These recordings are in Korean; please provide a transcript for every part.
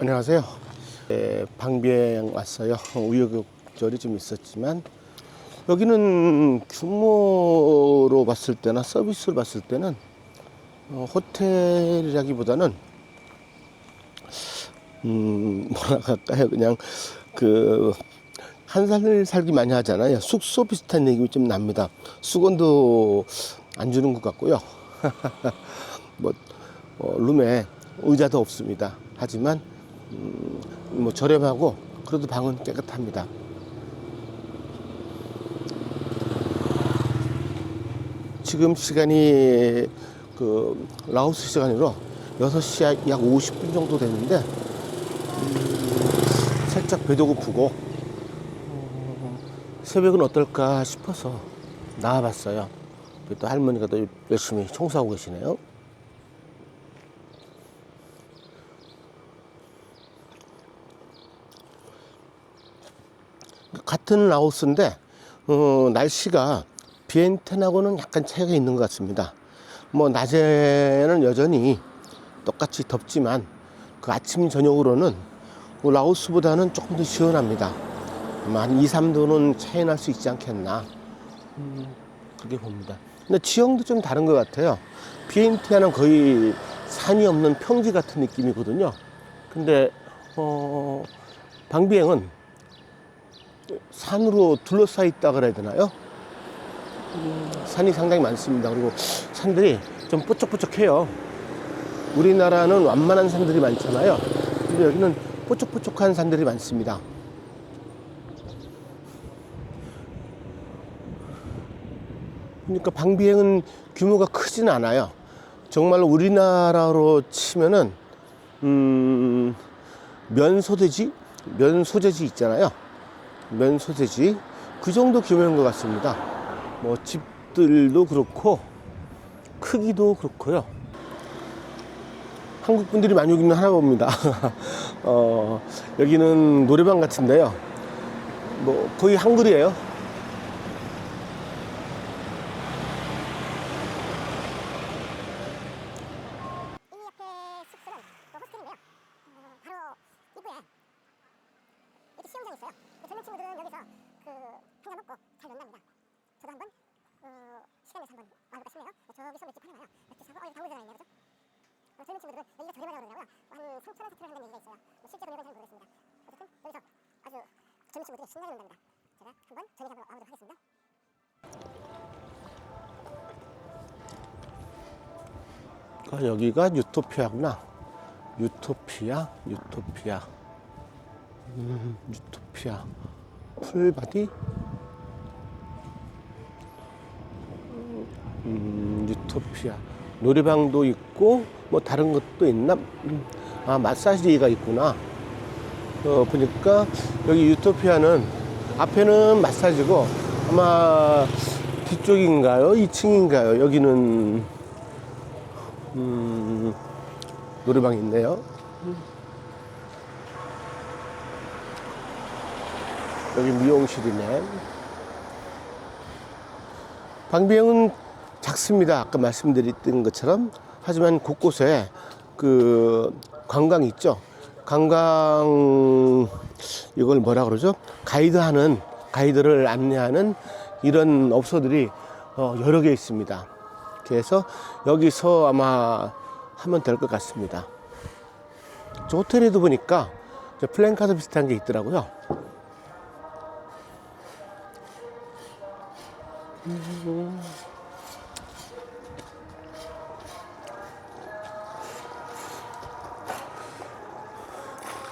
안녕하세요. 네, 방비행 왔어요. 우여곡절이 좀 있었지만 여기는 규모로 봤을 때나 서비스로 봤을 때는 어, 호텔이라기보다는 음 뭐라 할까요? 그냥 그 한살 살기 많이 하잖아요. 숙소 비슷한 느낌이 좀 납니다. 수건도 안 주는 것 같고요. 뭐 어, 룸에 의자도 없습니다. 하지만 음, 뭐 저렴하고 그래도 방은 깨끗합니다. 지금 시간이 그 라오스 시간으로 6시 약 50분 정도 됐는데 음, 살짝 배도 고프고 어, 새벽은 어떨까 싶어서 나와봤어요. 또 할머니가 또 열심히 청소하고 계시네요. 같은 라오스인데 어, 날씨가 비엔텐하고는 약간 차이가 있는 것 같습니다. 뭐 낮에는 여전히 똑같이 덥지만 그 아침 저녁으로는 뭐 라오스보다는 조금 더 시원합니다. 아마 한 2, 3도는 차이 날 수 있지 않겠나 음, 그렇게 봅니다. 근데 지형도 좀 다른 것 같아요. 비엔티아는 거의 산이 없는 평지 같은 느낌이거든요. 근데 어, 방비행은 산으로 둘러싸여 있다 그래야 되나요? 음, 산이 상당히 많습니다. 그리고 산들이 좀 뽀짝뽀짝해요. 우리나라는 완만한 산들이 많잖아요. 근데 여기는 뽀짝뽀짝한 산들이 많습니다. 그러니까 방비행은 규모가 크진 않아요. 정말 우리나라로 치면은 음, 면 소돼지, 면소재지 있잖아요. 면소재지 그 정도 규모인 것 같습니다. 뭐 집들도 그렇고 크기도 그렇고요. 한국 분들이 많이 오기는 하나 봅니다. 어, 여기는 노래방 같은데요. 뭐 거의 한글이에요. 이 옆에 숙소는 또 호스텔인데요. 어, 바로 입구에 이렇게 수영장이 있어요. 그 젊은 친구들은 여기서 그 한잔 먹고 잘 논답니다. 저도 한번 어, 시간 내서 한번 와볼까 싶네요. 저기서 맥주 팔아놔요. 맥주 사고 어, 여기 방울제가 있네요, 그죠? 어, 젊은 친구들은 여기가 저렴하다고 그러더라고요. 한 3천 원, 4천 원 한다는 얘기가 있어요. 뭐 실제 금액은 잘 모르겠습니다. 어쨌든 여기서 아주 젊은 친구들이 신나게 논답니다. 제가 한번 저녁에 한번 와보도록 하겠습니다. 아, 여기가 유토피아구나. 유토피아, 유토피아. 음, 유토피아. 풀바디? 음, 유토피아. 노래방도 있고, 뭐 다른 것도 있나? 음, 아, 마사지가 있구나. 어, 보니까 여기 유토피아는 앞에는 마사지고 아마 뒤쪽인가요? 2층인가요? 여기는 음, 노래방이 있네요. 여기 미용실이네. 방비행은 작습니다. 아까 말씀드렸던 것처럼. 하지만 곳곳에 그 관광 있죠. 관광 이걸 뭐라 그러죠? 가이드하는 가이드를 안내하는 이런 업소들이 어, 여러 개 있습니다. 그래서 여기서 아마 하면 될 것 같습니다. 저 호텔에도 보니까 저 플랜카드 비슷한 게 있더라고요.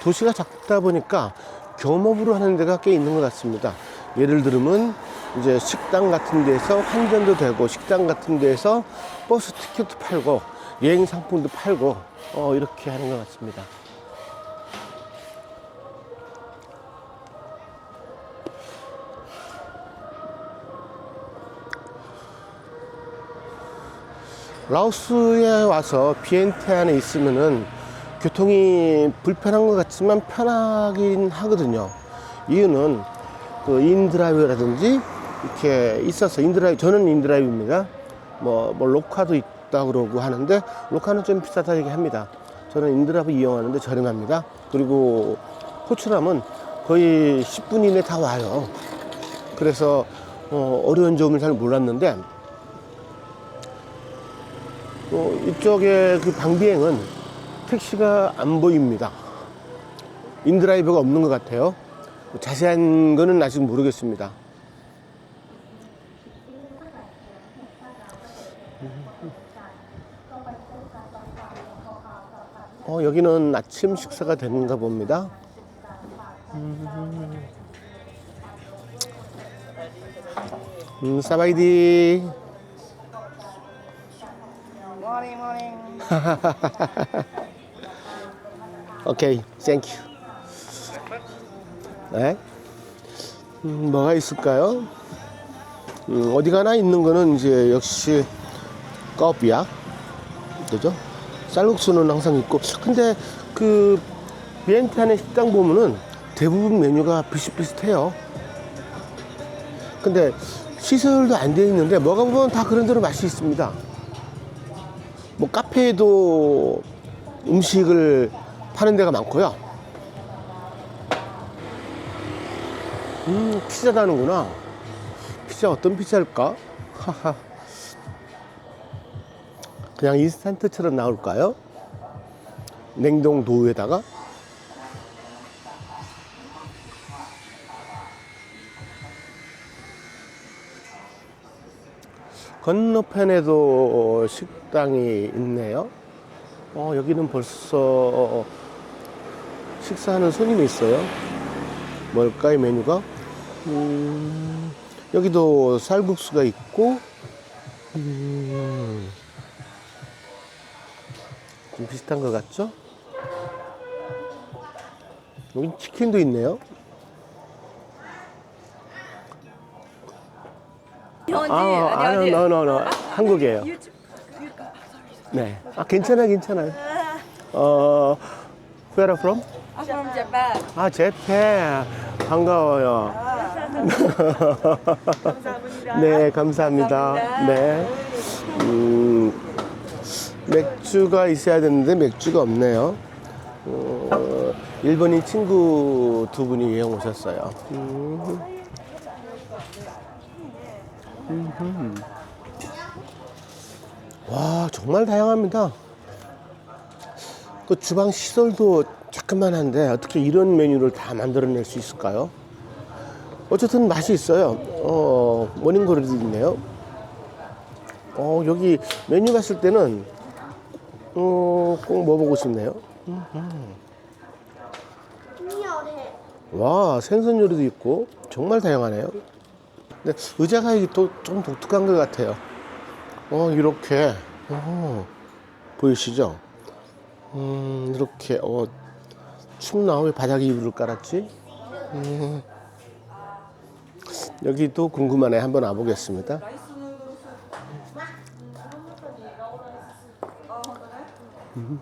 도시가 작다 보니까 겸업으로 하는 데가 꽤 있는 것 같습니다. 예를 들면 이제 식당 같은 데서 환전도 되고 식당 같은 데서 버스 티켓도 팔고 여행 상품도 팔고 어, 이렇게 하는 것 같습니다. 라오스에 와서 비엔티안에 있으면은 교통이 불편한 것 같지만 편하긴 하거든요. 이유는 그 인드라이브라든지 이렇게 있어서 인드라이브 저는 인드라이브입니다. 뭐, 뭐 로카도 있다 그러고 하는데 로카는 좀 비싸다고 합니다. 저는 인드랍을 이용하는데 저렴합니다. 그리고 호출함은 거의 10분 이내 다 와요. 그래서 어, 어려운 점을 잘 몰랐는데 어, 이쪽에 그 방비행은 택시가 안 보입니다. 인드라이브가 없는 것 같아요. 자세한 거는 아직 모르겠습니다. 어, 여기는 아침 식사가 되는가 봅니다. 음, 음 사바이디. Morning, morning. 오케이, 땡큐. 네. 음, 뭐가 있을까요? 음, 어디 가나 있는 거는 이제 역시 커피야. 그죠? 쌀국수는 항상 있고. 근데 그 비엔티안의 식당 보면은 대부분 메뉴가 비슷비슷해요. 근데 시설도 안 돼 있는데 뭐가 보면 다 그런 대로 맛이 있습니다. 뭐 카페에도 음식을 파는 데가 많고요. 음, 피자도 하는구나. 피자 어떤 피자일까? 하하. 그냥 인스턴트처럼 나올까요? 냉동 도우에다가? 건너편에도 식당이 있네요. 어, 여기는 벌써 식사하는 손님이 있어요. 뭘까요, 메뉴가? 음, 여기도 쌀국수가 있고, 음, 좀 비슷한 것 같죠? 여기 치킨도 있네요. 현지 아, 아, 아니, no, no, no. 한국이에요. 네. 아, 괜찮아, 괜찮아요. 어, where are from? I'm from Japan. 아, 제페. 반가워요. 감사합니다. 네, 감사합니다. 감사합니다. 네. 음, 맥주가 있어야 되는데 맥주가 없네요. 어, 일본인 친구 두 분이 여행 오셨어요. 음. 음흠. 와, 정말 다양합니다. 그 주방 시설도 자그만한데 어떻게 이런 메뉴를 다 만들어낼 수 있을까요? 어쨌든 맛이 있어요. 어, 모닝글리도 있네요. 어, 여기 메뉴 봤을 때는 어, 꼭 먹어보고 싶네요. 음흠. 와, 생선 요리도 있고 정말 다양하네요. 근데 의자가 이게 또 좀 독특한 것 같아요. 어, 이렇게 어, 보이시죠? 음, 이렇게 어, 춥나 왜 바닥에 이불을 깔았지? 음. 여기도 궁금하네. 한번 와보겠습니다. 음.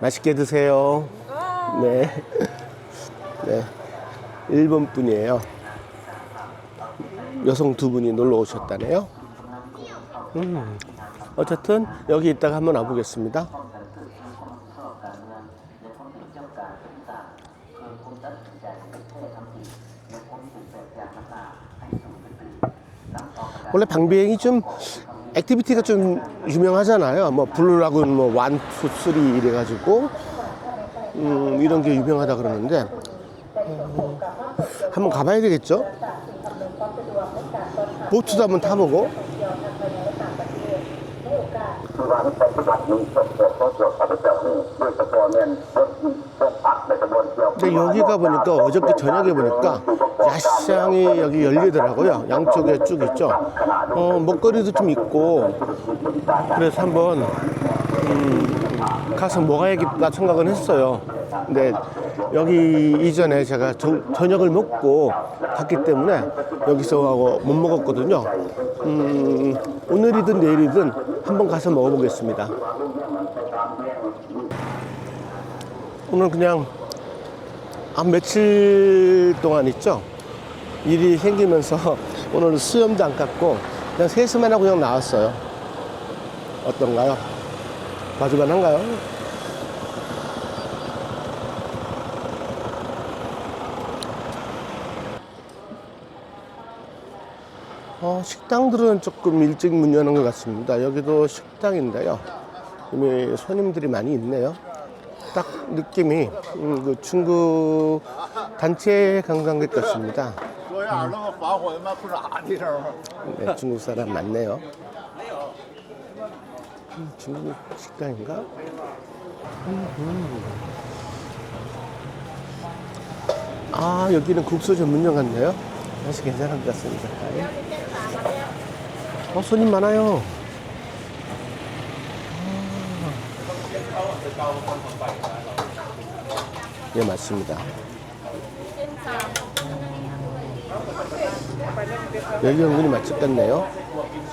맛있게 드세요. 네. 네. 일본 분이에요. 여성 두 분이 놀러 오셨다네요. 음. 어쨌든 여기 있다가 한번 와보겠습니다. 원래 방비행이 좀 액티비티가 좀 유명하잖아요. 뭐 블루라군 뭐 원, 투, 쓰리 이래가지고 음, 이런 게 유명하다 그러는데 어, 한번 가봐야 되겠죠? 보트도 한번 타보고 근데 여기가 보니까 어저께 저녁에 보니까 야시장이 여기 열리더라고요. 양쪽에 쭉 있죠. 어, 먹거리도 좀 있고 그래서 한번 음, 가서 먹어야겠다 생각은 했어요. 근데 여기 이전에 제가 저, 저녁을 먹고 갔기 때문에 여기서 하고 못 먹었거든요. 음, 오늘이든 내일이든 한번 가서 먹어보겠습니다. 오늘 그냥 한 며칠 동안 있죠. 일이 생기면서 오늘 수염도 안 깎고 그냥 세수만 하고 그냥 나왔어요. 어떤가요? 봐주만 한가요? 식당들은 조금 일찍 문 여는 것 같습니다. 여기도 식당인데요. 이미 손님들이 많이 있네요. 딱 느낌이 음, 그 중국 단체 관광객 같습니다. 음. 네, 중국 사람 많네요. 음, 중국 식당인가? 음, 음. 아 여기는 국수 전문점 같네요. 맛이 괜찮은 것 같습니다. 어, 손님 많아요. 아. 예, 맞습니다. 여기 은근히 맛집 같네요.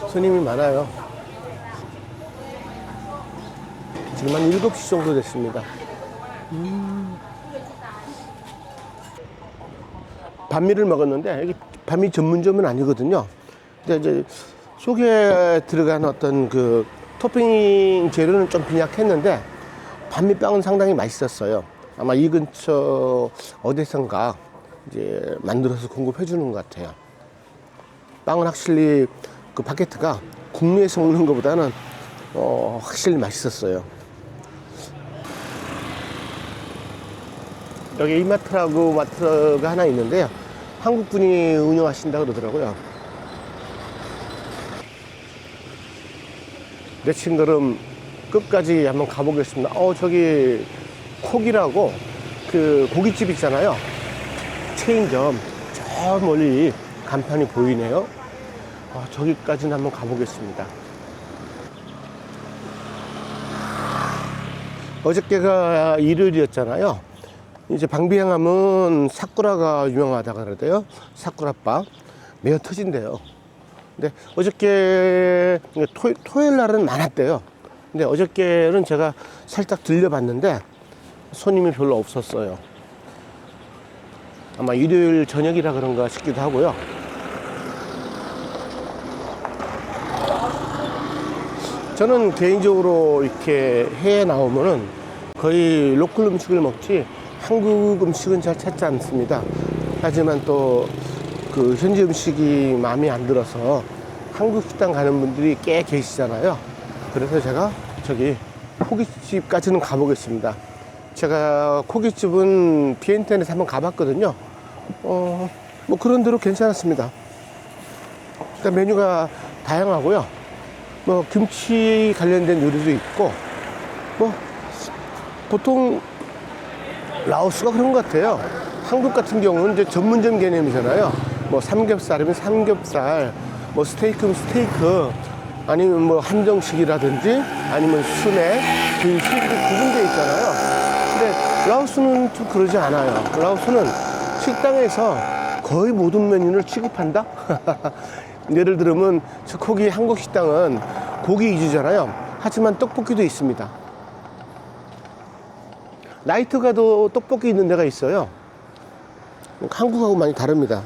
손님이 많아요. 지금 한 7시 정도 됐습니다. 음. 반미를 먹었는데, 여기 반미 전문점은 아니거든요. 근데 이제 속에 들어간 어떤 그 토핑 재료는 좀 빈약했는데, 반미빵은 상당히 맛있었어요. 아마 이 근처 어디선가 이제 만들어서 공급해 주는 것 같아요. 빵은 확실히 그 바게트가 국내에서 먹는 것보다는 어, 확실히 맛있었어요. 여기 이마트라고 마트가 하나 있는데요. 한국 분이 운영하신다 그러더라고요. 내 친구름 끝까지 한번 가보겠습니다. 어, 저기 콕이라고 그 고깃집 있잖아요. 체인점 저 멀리 간판이 보이네요. 아, 저기까지는 한번 가보겠습니다. 어저께가 일요일이었잖아요. 이제 방비행하면 사쿠라가 유명하다 그러대요. 사쿠라빵. 매어 터진대요. 근데 어저께 토, 토요일 날은 많았대요. 근데 어저께는 제가 살짝 들려봤는데 손님이 별로 없었어요. 아마 일요일 저녁이라 그런가 싶기도 하고요. 저는 개인적으로 이렇게 해외 나오면은 거의 로컬 음식을 먹지 한국 음식은 잘 찾지 않습니다. 하지만 또 그 현지 음식이 마음에 안 들어서 한국 식당 가는 분들이 꽤 계시잖아요. 그래서 제가 저기 고깃집까지는 가보겠습니다. 제가 고깃집은 비엔텐에서 한번 가봤거든요. 어, 뭐 그런 대로 괜찮았습니다. 일단 메뉴가 다양하고요. 뭐 김치 관련된 요리도 있고 뭐 보통 라오스가 그런 것 같아요. 한국 같은 경우는 이제 전문점 개념이잖아요. 뭐 삼겹살이면 삼겹살, 뭐 스테이크면 스테이크, 아니면 뭐 한정식이라든지 아니면 순회, 분식 구분되어 있잖아요. 근데 라오스는 좀 그러지 않아요. 라오스는 식당에서 거의 모든 메뉴를 취급한다? 예를 들면 저 거기 한국 식당은 고기 위주잖아요. 하지만 떡볶이도 있습니다. 라이트 가도 떡볶이 있는 데가 있어요. 한국하고 많이 다릅니다.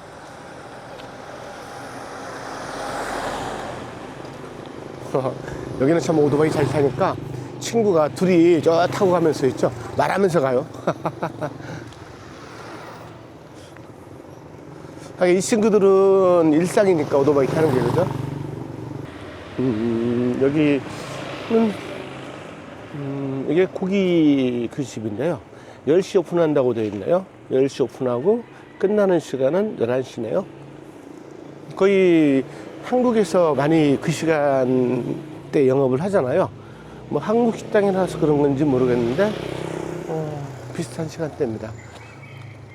여기는 참 오토바이 잘 타니까 친구가 둘이 저 타고 가면서 있죠. 말하면서 가요. 이 친구들은 일상이니까 오토바이 타는 게 그죠? 음, 여기는 음, 이게 고기 그 집인데요. 10시 오픈한다고 되어 있네요. 10시 오픈하고 끝나는 시간은 11시네요. 거의 한국에서 많이 그 시간대 영업을 하잖아요. 뭐 한국 식당이라서 그런 건지 모르겠는데, 어, 비슷한 시간대입니다.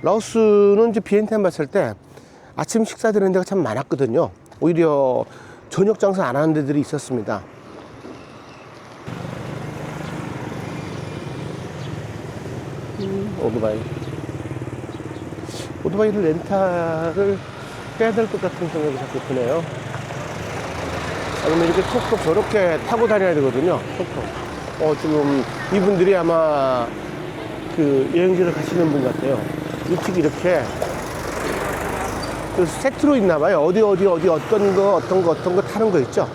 라오스는 이제 비엔텐 봤을 때 아침 식사 드는 데가 참 많았거든요. 오히려 저녁 장사 안 하는 데들이 있었습니다. 음, 오토바이. 오토바이를 렌탈을 될 것 같은 생각이 자꾸 드네요. 아니면 이렇게 톡톡 저렇게 타고 다녀야 되거든요. 톡톡. 어, 지금 이분들이 아마 그 여행지를 가시는 분 같아요. 일찍 이렇게 그 세트로 있나 봐요. 어디 어디 어디 어떤 거 어떤 거 어떤 거 타는 거 있죠.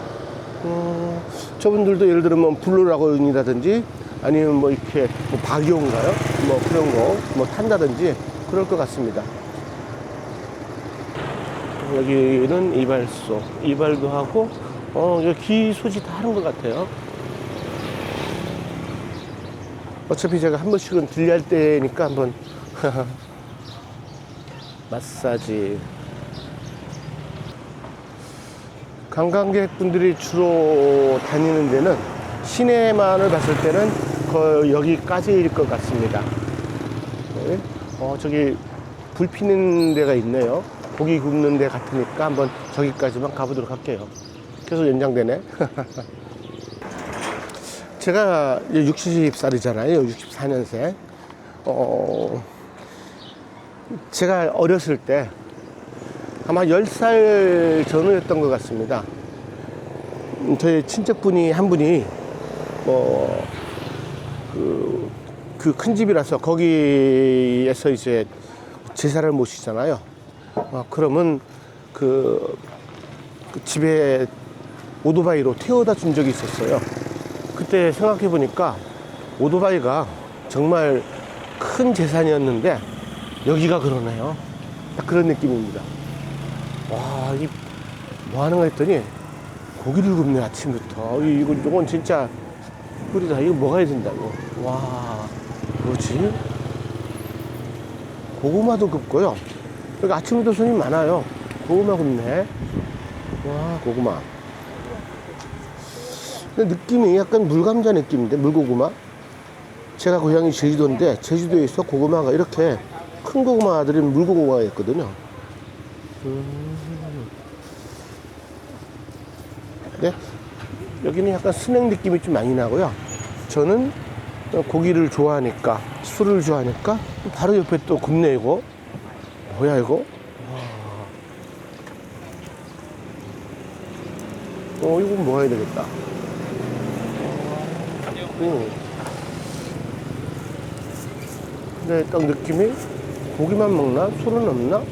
음, 저분들도 예를 들면 뭐 블루라곤이라든지 아니면 뭐 이렇게 뭐 박이온가요? 뭐 그런 거 뭐 탄다든지 그럴 것 같습니다. 여기는 이발소, 이발도 하고, 어, 여기 기소지 다 하는 것 같아요. 어차피 제가 한 번씩은 들려할 때니까 한번 마사지. 관광객분들이 주로 다니는 데는 시내만을 봤을 때는 거 여기까지일 것 같습니다. 네. 어, 저기 불 피는 데가 있네요. 고기 굽는 데 같으니까 한번 저기까지만 가보도록 할게요. 계속 연장되네. 제가 60살이잖아요. 64년생. 어, 제가 어렸을 때 아마 10살 전후였던 것 같습니다. 음, 저희 친척분이 한 분이 뭐, 그, 그 큰 집이라서 거기에서 이제 제사를 모시잖아요. 어, 그러면 그, 그 집에 오토바이로 태워다 준 적이 있었어요. 그때 생각해 보니까 오토바이가 정말 큰 재산이었는데 여기가 그러네요. 딱 그런 느낌입니다. 와, 이 뭐 하는가 했더니 고기를 굽네 아침부터. 이- 이거 이건 진짜 꿀이다. 이거 먹어야 된다고. 와, 뭐지? 고구마도 굽고요. 여기 아침부터 손님 많아요. 고구마 굽네. 와, 고구마. 근데 느낌이 약간 물감자 느낌인데, 물고구마? 제가 고향이 제주도인데, 제주도에서 고구마가 이렇게 큰 고구마들이 물고구마가 있거든요. 네. 여기는 약간 스낵 느낌이 좀 많이 나고요. 저는 고기를 좋아하니까, 술을 좋아하니까, 바로 옆에 또 굽네이고. 뭐야, 이거? 와. 어, 이거 먹어야 되겠다. 음. 근데 딱 느낌이 고기만 먹나? 술은 없나?